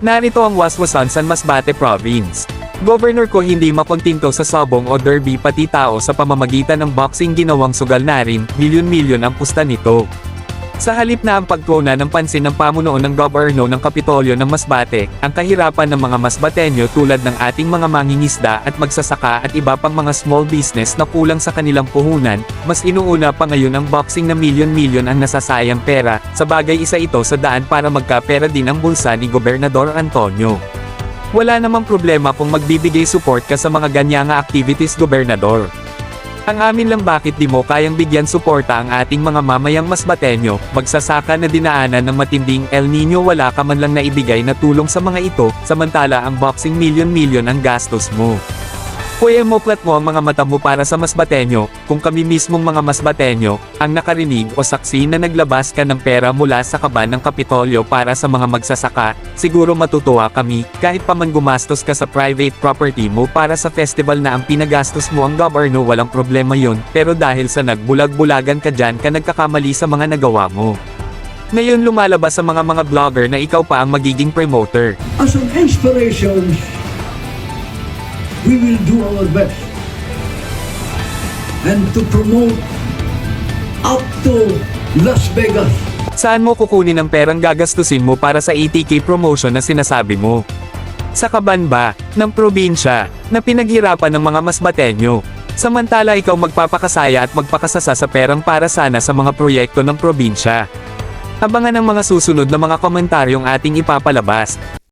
Narito ang waswasan San Masbate Province. Governor ko hindi makontinto sa sabong o derby pati tao sa pamamagitan ng boxing ginawang sugal na rin, milyon-milyon ang pusta nito. Sa halip na ang pagkuna ng pansin ng pamunuan ng gobyerno ng Kapitolyo ng Masbate, ang kahirapan ng mga Masbateño tulad ng ating mga mangingisda at magsasaka at iba pang mga small business na kulang sa kanilang puhunan, mas inuuna pa ngayon ang boxing na milyon-milyon ang nasasayang pera, sa bagay isa ito sa daan para magkapera din ang bulsa ni Gobernador Antonio. Wala namang problema kung magbibigay support ka sa mga ganyanga activities gobernador. Ang amin lang bakit di mo kayang bigyan suporta ang ating mga mamayang masbatenyo, magsasaka na dinaanan ng matinding El Nino wala ka man lang naibigay na tulong sa mga ito, samantala ang boxing milyon-milyon ang gastos mo. Kuya mo plat mo ang mga mata mo para sa masbatenyo, kung kami mismong mga masbatenyo, ang nakarinig o saksi na naglabas ka ng pera mula sa kaban ng Kapitolyo para sa mga magsasaka, siguro matutuwa kami, kahit pa man gumastos ka sa private property mo para sa festival na ang pinagastos mo ang gobyerno walang problema yon, pero dahil sa nagbulag-bulagan ka dyan ka nagkakamali sa mga nagawa mo. Ngayon lumalabas sa mga mga vlogger na ikaw pa ang magiging promoter. as an inspiration, we will do our best. And to promote up to Las Vegas. Saan mo kukunin ang perang gagastusin mo para sa ATK promotion na sinasabi mo? Sa kaban ba, ng probinsya, na pinaghirapan ng mga masbatenyo? Samantala ikaw magpapakasaya at magpakasasa sa perang para sana sa mga proyekto ng probinsya. Abangan ang mga susunod na mga komentaryong ating ipapalabas.